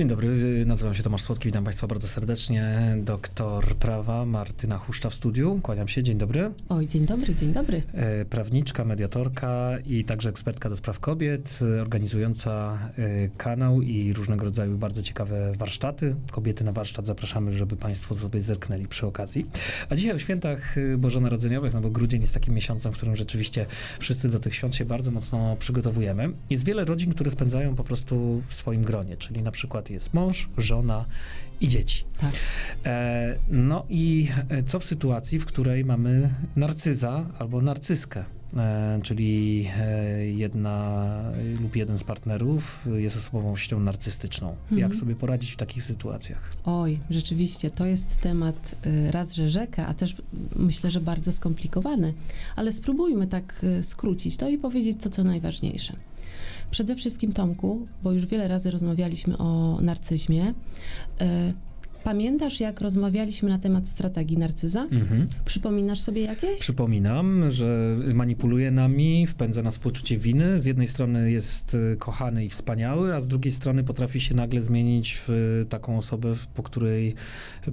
Dzień dobry, nazywam się Tomasz Słodki, witam Państwa bardzo serdecznie. Doktor prawa Martyna Huszcza w studiu, kłaniam się, dzień dobry. Oj, dzień dobry, dzień dobry. E, Prawniczka, mediatorka i także ekspertka do spraw kobiet, organizująca e, kanał i różnego rodzaju bardzo ciekawe warsztaty. Kobiety na warsztat zapraszamy, żeby Państwo sobie zerknęli przy okazji. A dzisiaj o świętach e, bożonarodzeniowych, no bo grudzień jest takim miesiącem, w którym rzeczywiście wszyscy do tych świąt się bardzo mocno przygotowujemy. Jest wiele rodzin, które spędzają po prostu w swoim gronie, czyli na przykład jest mąż, żona i dzieci. Tak. E, no i e, co w sytuacji, w której mamy narcyza albo narcyskę? E, czyli e, jedna lub jeden z partnerów jest osobowością narcystyczną. Jak Mhm. sobie poradzić w takich sytuacjach? Oj, rzeczywiście, to jest temat y, raz, że rzeka, a też myślę, że bardzo skomplikowany, ale spróbujmy tak y, skrócić to i powiedzieć to, co najważniejsze. Przede wszystkim, Tomku, bo już wiele razy rozmawialiśmy o narcyzmie, y, pamiętasz, jak rozmawialiśmy na temat strategii narcyza? Mhm. Przypominasz sobie jakieś? Przypominam, że manipuluje nami, wpędza nas w poczucie winy. Z jednej strony jest e, kochany i wspaniały, a z drugiej strony potrafi się nagle zmienić w taką osobę, po której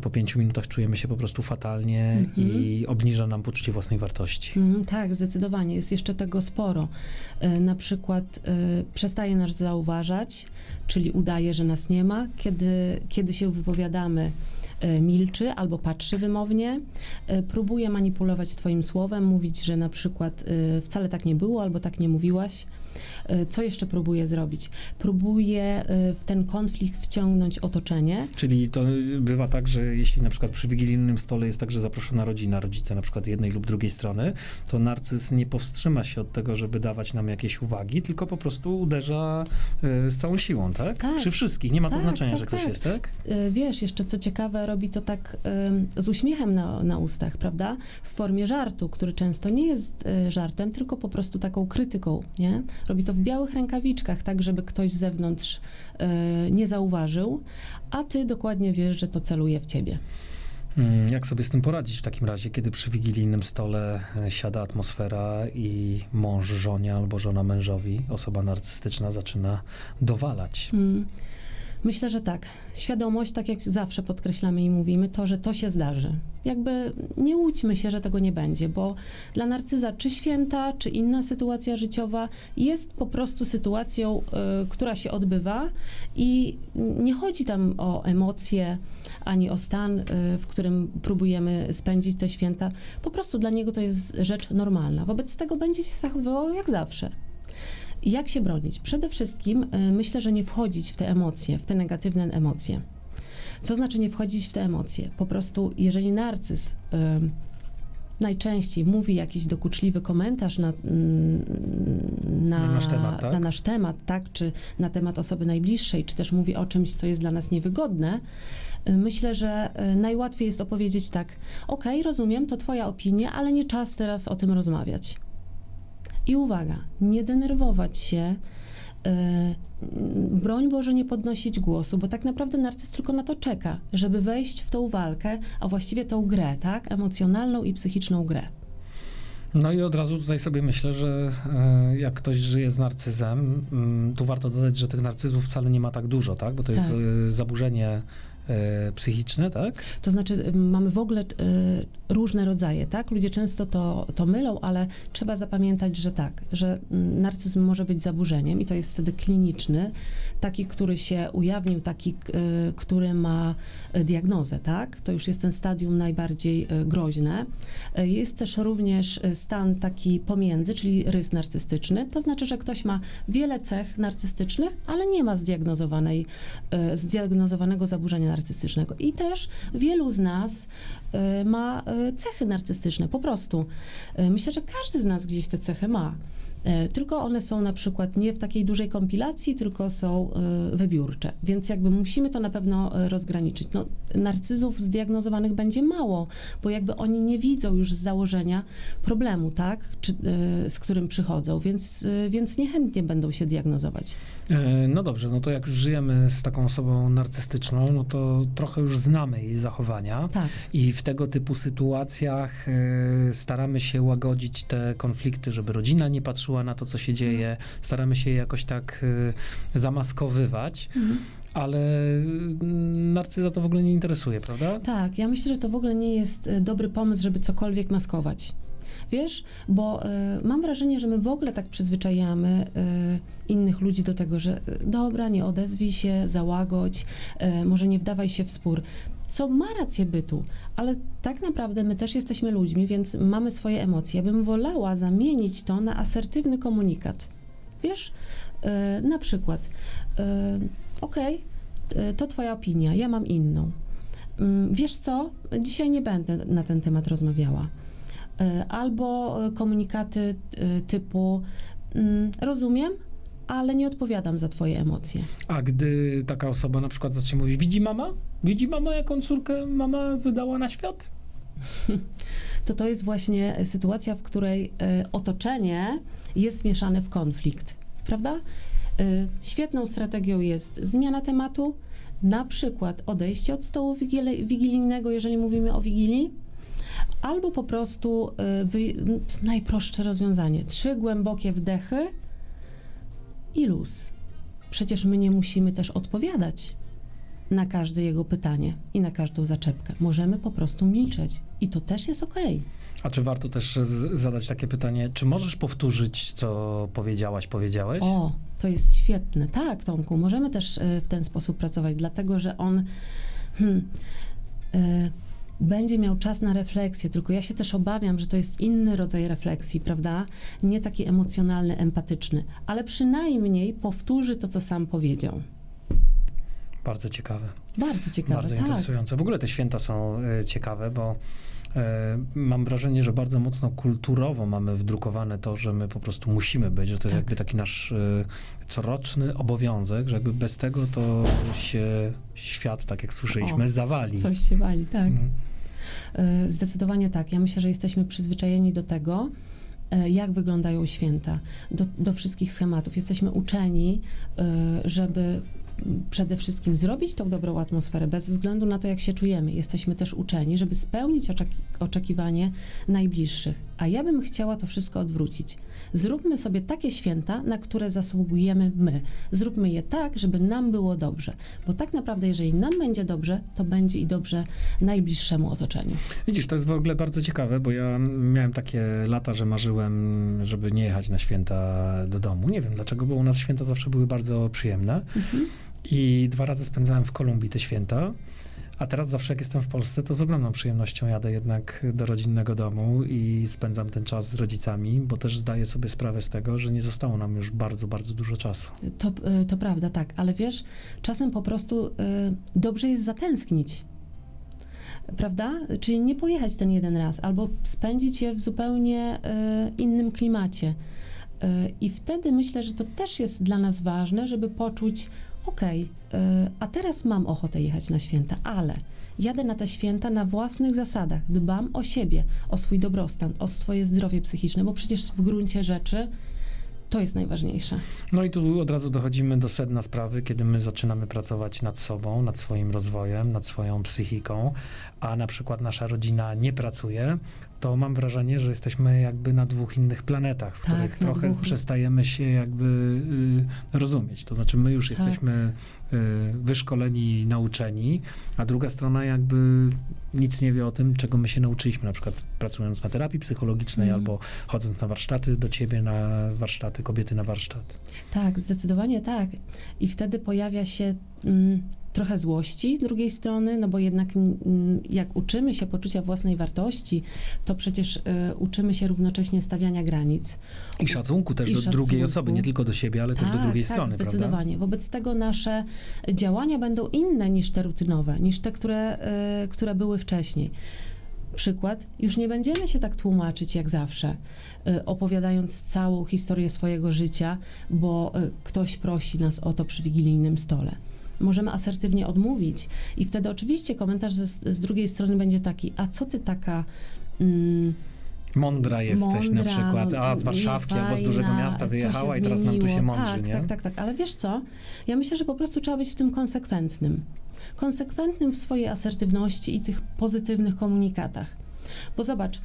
po pięciu minutach czujemy się po prostu fatalnie Mhm. i obniża nam poczucie własnej wartości. Mm, tak, zdecydowanie. Jest jeszcze tego sporo. E, Na przykład e, przestaje nas zauważać, czyli udaje, że nas nie ma. Kiedy, kiedy się wypowiadamy, e, milczy albo patrzy wymownie. E, Próbuje manipulować twoim słowem, mówić, że na przykład e, wcale tak nie było albo tak nie mówiłaś. E, Co jeszcze próbuje zrobić? Próbuje e, w ten konflikt wciągnąć otoczenie. Czyli to bywa tak, że jeśli na przykład przy wigilijnym stole jest także zaproszona rodzina, rodzice na przykład jednej lub drugiej strony, to narcyz nie powstrzyma się od tego, żeby dawać nam jakieś uwagi, tylko po prostu uderza e, z całą siłą, tak? Tak. Przy wszystkich. Nie ma to Tak, znaczenia, tak, że ktoś tak. jest, tak? Wiesz, jeszcze co ciekawe, robi to tak z uśmiechem na, na ustach, prawda? W formie żartu, który często nie jest y, żartem, tylko po prostu taką krytyką, nie? Robi to w białych rękawiczkach, tak żeby ktoś z zewnątrz y, nie zauważył, a ty dokładnie wiesz, że to celuje w ciebie. Mm, Jak sobie z tym poradzić w takim razie, kiedy przy wigilijnym stole e, siada atmosfera i mąż żonie albo żona mężowi, osoba narcystyczna zaczyna dowalać? Mm. Myślę, że tak. Świadomość, tak jak zawsze podkreślamy i mówimy, to, że to się zdarzy. Jakby nie łudźmy się, że tego nie będzie, bo dla narcyza czy święta, czy inna sytuacja życiowa jest po prostu sytuacją, y, która się odbywa i nie chodzi tam o emocje, ani o stan, y, w którym próbujemy spędzić te święta. Po prostu dla niego to jest rzecz normalna. Wobec tego będzie się zachowywał jak zawsze. Jak się bronić? Przede wszystkim y, myślę, że nie wchodzić w te emocje, w te negatywne emocje. Co znaczy nie wchodzić w te emocje? Po prostu, jeżeli narcyz y, najczęściej mówi jakiś dokuczliwy komentarz na, mm, na, Na nasz temat, tak? na nasz temat, tak? Czy na temat osoby najbliższej, czy też mówi o czymś, co jest dla nas niewygodne, y, myślę, że y, najłatwiej jest opowiedzieć tak: Okej, rozumiem, to Twoja opinia, ale nie czas teraz o tym rozmawiać. I uwaga, nie denerwować się, y, broń Boże nie podnosić głosu, bo tak naprawdę narcyz tylko na to czeka, żeby wejść w tą walkę, a właściwie tą grę, tak? Emocjonalną i psychiczną grę. No i od razu tutaj sobie myślę, że e, jak ktoś żyje z narcyzem, mm, tu warto dodać, że tych narcyzów wcale nie ma tak dużo, tak? Bo to jest Tak. e, zaburzenie psychiczne, tak? To znaczy, y, mamy w ogóle y, różne rodzaje, tak? Ludzie często to, to mylą, ale trzeba zapamiętać, że tak, że mm, narcyzm może być zaburzeniem i to jest wtedy kliniczny, taki, który się ujawnił, taki, y, który ma y, diagnozę, tak? To już jest ten stadium najbardziej y, groźne. Jest też również stan taki pomiędzy, czyli rys narcystyczny. To znaczy, że ktoś ma wiele cech narcystycznych, ale nie ma zdiagnozowanej, zdiagnozowanego zaburzenia narcystycznego. I też wielu z nas ma cechy narcystyczne, po prostu. Myślę, że każdy z nas gdzieś te cechy ma. Y, Tylko one są na przykład nie w takiej dużej kompilacji, tylko są y, wybiórcze. Więc jakby musimy to na pewno y, rozgraniczyć. No, narcyzów zdiagnozowanych będzie mało, bo jakby oni nie widzą już z założenia problemu, tak? Czy, z którym przychodzą, więc, więc niechętnie będą się diagnozować. E, No dobrze, no to jak już żyjemy z taką osobą narcystyczną, no to trochę już znamy jej zachowania Tak. i w tego typu sytuacjach e, staramy się łagodzić te konflikty, żeby rodzina nie patrzyła na to, co się dzieje. Staramy się je jakoś tak y, zamaskowywać, Mhm. ale y, narcyza to w ogóle nie interesuje, prawda? Tak, ja myślę, że to w ogóle nie jest e, dobry pomysł, żeby cokolwiek maskować. Wiesz, bo e, mam wrażenie, że my w ogóle tak przyzwyczajamy e, innych ludzi do tego, że e, dobra, nie odezwij się, załagodź, e, może nie wdawaj się w spór. Co ma rację bytu, ale tak naprawdę my też jesteśmy ludźmi, więc mamy swoje emocje. Ja bym wolała zamienić to na asertywny komunikat. Wiesz, e, na przykład, e, okej, e, to twoja opinia, ja mam inną. Mm, Wiesz co, dzisiaj nie będę na ten temat rozmawiała. E, Albo e, komunikaty typu mm, rozumiem, ale nie odpowiadam za twoje emocje. A gdy taka osoba na przykład zacznie mówić, widzi mama? Widzi mama, jaką córkę mama wydała na świat? To to jest właśnie sytuacja, w której e, otoczenie jest zmieszane w konflikt, prawda? E, Świetną strategią jest zmiana tematu, na przykład odejście od stołu wigili- wigilijnego, jeżeli mówimy o wigilii, albo po prostu n- najprostsze rozwiązanie. Trzy głębokie wdechy i luz. Przecież my nie musimy też odpowiadać na każde jego pytanie i na każdą zaczepkę. Możemy po prostu milczeć i to też jest okej. A czy warto też zadać takie pytanie, czy możesz powtórzyć, co powiedziałaś, powiedziałeś? O, to jest świetne. Tak, Tomku, możemy też e, w ten sposób pracować, dlatego że on hmm, e, będzie miał czas na refleksję, tylko ja się też obawiam, że to jest inny rodzaj refleksji, prawda? Nie taki emocjonalny, empatyczny, ale przynajmniej powtórzy to, co sam powiedział. Bardzo ciekawe. Bardzo ciekawe, bardzo tak. interesujące. W ogóle te święta są e, ciekawe, bo e, mam wrażenie, że bardzo mocno kulturowo mamy wdrukowane to, że my po prostu musimy być, że to jest Tak. jakby taki nasz e, coroczny obowiązek, że jakby bez tego to się świat, tak jak słyszeliśmy, O, zawali. Coś się wali, tak. Mhm. E, Zdecydowanie tak. Ja myślę, że jesteśmy przyzwyczajeni do tego, e, jak wyglądają święta, do, do wszystkich schematów. Jesteśmy uczeni, e, żeby przede wszystkim zrobić tą dobrą atmosferę, bez względu na to, jak się czujemy. Jesteśmy też uczeni, żeby spełnić oczeki- oczekiwanie najbliższych. A ja bym chciała to wszystko odwrócić. Zróbmy sobie takie święta, na które zasługujemy my. Zróbmy je tak, żeby nam było dobrze. Bo tak naprawdę, jeżeli nam będzie dobrze, to będzie i dobrze najbliższemu otoczeniu. Widzisz, to jest w ogóle bardzo ciekawe, bo ja miałem takie lata, że marzyłem, żeby nie jechać na święta do domu. Nie wiem dlaczego, bo u nas święta zawsze były bardzo przyjemne. Mhm. I dwa razy spędzałem w Kolumbii te święta. A teraz zawsze jak jestem w Polsce, to z ogromną przyjemnością jadę jednak do rodzinnego domu i spędzam ten czas z rodzicami, bo też zdaję sobie sprawę z tego, że nie zostało nam już bardzo, bardzo dużo czasu. To, y, to prawda, tak, ale wiesz, czasem po prostu y, dobrze jest zatęsknić. Prawda? Czyli nie pojechać ten jeden raz, albo spędzić je w zupełnie y, innym klimacie. Y, I wtedy myślę, że to też jest dla nas ważne, żeby poczuć, okej, y, a teraz mam ochotę jechać na święta, ale jadę na te święta na własnych zasadach, dbam o siebie, o swój dobrostan, o swoje zdrowie psychiczne, bo przecież w gruncie rzeczy to jest najważniejsze. No i tu od razu dochodzimy do sedna sprawy, kiedy my zaczynamy pracować nad sobą, nad swoim rozwojem, nad swoją psychiką, a na przykład nasza rodzina nie pracuje, to mam wrażenie, że jesteśmy jakby na dwóch innych planetach, w Tak, których trochę dwóch. przestajemy się jakby y, rozumieć. To znaczy my już Tak. jesteśmy y, wyszkoleni, nauczeni, a druga strona jakby nic nie wie o tym, czego my się nauczyliśmy, na przykład pracując na terapii psychologicznej Mhm. albo chodząc na warsztaty do ciebie, na warsztaty, kobiety na warsztat. Tak, zdecydowanie tak. I wtedy pojawia się mm, trochę złości z drugiej strony, no bo jednak mm, jak uczymy się poczucia własnej wartości, to przecież y, uczymy się równocześnie stawiania granic. I szacunku też I do drugiej szacunku. osoby, nie tylko do siebie, ale też do tak, drugiej tak, strony, prawda? zdecydowanie. Wobec tego nasze działania będą inne niż te rutynowe, niż te, które, y, które były wcześniej. Przykład, już nie będziemy się tak tłumaczyć jak zawsze, y, opowiadając całą historię swojego życia, bo y, ktoś prosi nas o to przy wigilijnym stole. Możemy asertywnie odmówić i wtedy oczywiście komentarz ze, z drugiej strony będzie taki, a co ty taka... Mm, Mądra jesteś mądra, na przykład, no, a z Warszawki albo z dużego miasta wyjechała i teraz nam tu się mądrzy, tak, nie? Tak, tak, tak, ale wiesz co? Ja myślę, że po prostu trzeba być w tym konsekwentnym. Konsekwentnym w swojej asertywności i tych pozytywnych komunikatach. Bo zobacz, y,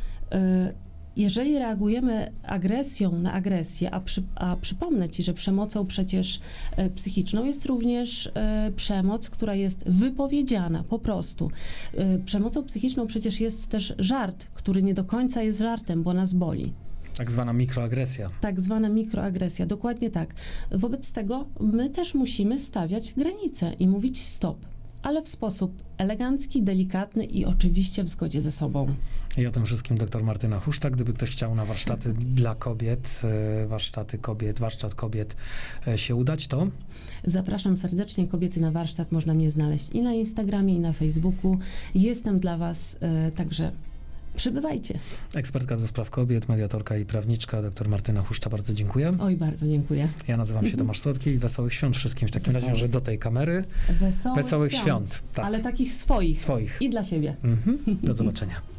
jeżeli reagujemy agresją na agresję, a, przy, a przypomnę Ci, że przemocą przecież e, psychiczną jest również e, przemoc, która jest wypowiedziana po prostu. E, przemocą psychiczną przecież jest też żart, który nie do końca jest żartem, bo nas boli. Tak zwana mikroagresja. Tak zwana mikroagresja, dokładnie tak. Wobec tego my też musimy stawiać granice i mówić stop, ale w sposób elegancki, delikatny i oczywiście w zgodzie ze sobą. I o tym wszystkim dr Martyna Huszta. Gdyby ktoś chciał na warsztaty dla kobiet, e, warsztaty kobiet, warsztat kobiet e, się udać, to Zapraszam serdecznie kobiety na warsztat. Można mnie znaleźć i na Instagramie, i na Facebooku. Jestem dla Was, e, także przybywajcie. ekspertka do spraw kobiet, mediatorka i prawniczka dr Martyna Huszta. Bardzo dziękuję. Oj, bardzo dziękuję. Ja nazywam się Tomasz Słodki i wesołych świąt wszystkim. W takim razie, że do tej kamery Wesołych, wesołych świąt. Tak, ale takich swoich swoich. i dla siebie. Mhm. Do zobaczenia.